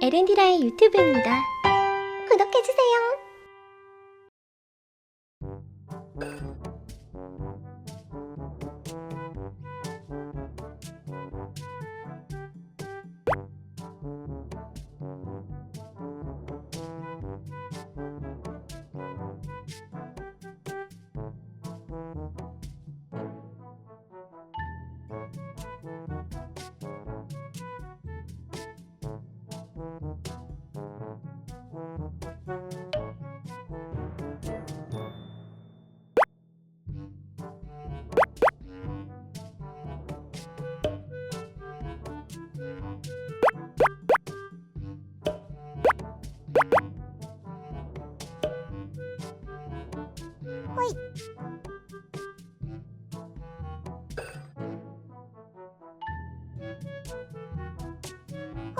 에렌디라의 유튜브입니다. 구독해주세요.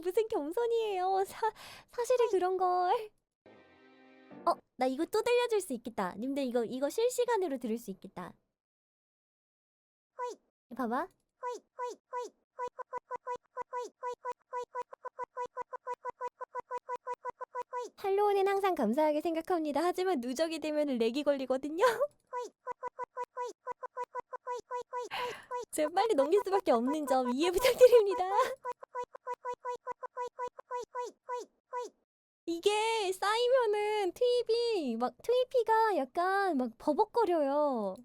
무슨 겸손이에요. 사, 사실이 그런 걸. 어, 나 이거 또 들려줄 수 있겠다. 님들 이거 이거 실시간으로 들을 수 있겠다. 봐봐. 할로우는 항상 감사하게 생각합니다. 하지만 누적이 되면 렉이 걸리거든요. 제가 빨리 넘길 수밖에 없는 점 이해 부탁드립니다. 쌓이면은 트입이 막 트위피가 약간 막 버벅거려요.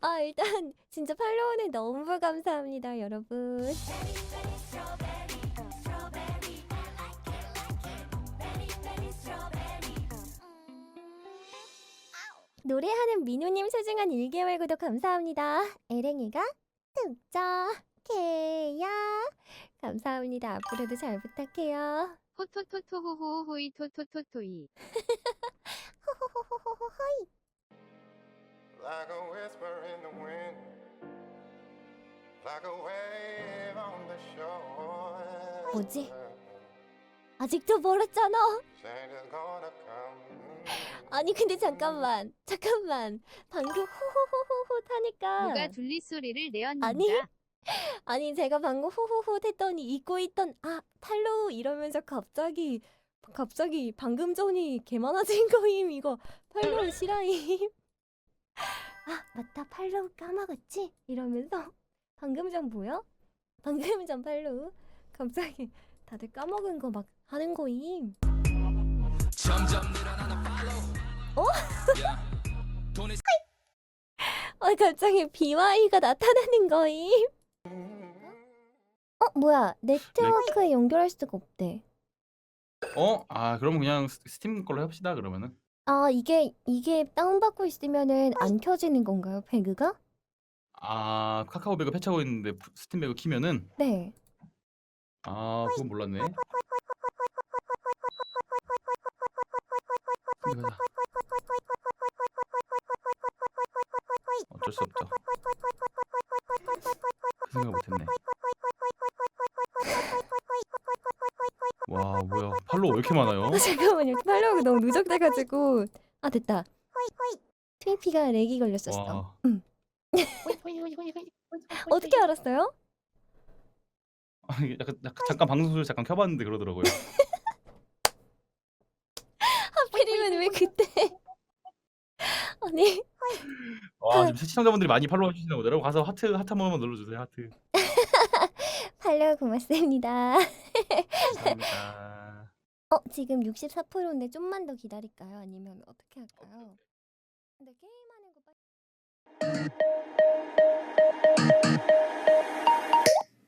아 일단 진짜 팔로우는 너무 감사합니다 여러분. 노래하는 민우님 소중한 1개월 구독 감사합니다. 에랭이가 득 적해야 감사합니다. 앞으로도 잘 부탁해요. 호토토토호호호이 토토토토이 호호호호호호이. Like a whisper in the wind, like a wave on the shore. 뭐지? 아직도 멀었잖아. Santa's gonna come. 아니 근데 잠깐만 잠깐만 방금 호호호호호 타니까 누가 둘리 소리를 내었는가 아니. 아니 제가 방금 호호호 했더니 잊고 있던 아 팔로우 이러면서 갑자기 갑자기 방금 전이 개 많아진 거임 이거. 팔로우 실화임. 아 맞다. 팔로우 까먹었지? 이러면서 방금 전 뭐야 방금 전 팔로우 갑자기 다들 까먹은 거 막 하는 거임. 어? 아 갑자기 BY가 나타나는 거임 어 뭐야. 네트워크에 연결할 수가 없대. 어? 아 그럼 그냥 스- 스팀 걸로 해봅시다 그러면은. 아 이게 이게 다운받고 있으면은 안 켜지는 건가요 배그가? 아 카카오 배그 패치하고 있는데 부- 스팀 배그 키면은? 네. 아 그건 몰랐네. 스팀 배그 어쩔 수 없죠 팔로우 왜 이렇게 많아요? 아 잠깐만요 팔로우가 너무 누적돼가지고 아 됐다 트위피가 렉이 걸렸었어 와 어떻게 알았어요? 약간, 약간 잠깐 방송 소리 잠깐 켜봤는데 그러더라고요. 하필이면 왜 그때? 아니 와 지금 시청자분들이 많이 팔로우 해주시나 보다. 여러분 가서 하트 하트 한 번만 눌러주세요. 하트. 팔로우 고맙습니다. 감사합니다. 어 지금 64%인데 좀만 더 기다릴까요? 아니면 어떻게 할까요? 근데 게임하는 거 빨리.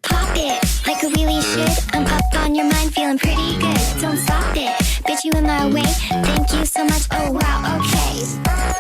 Pop it like a really should. I'm popped on your mind, feeling pretty good. Don't stop it, bitch, you in my way. Thank you so much. Oh wow, okay.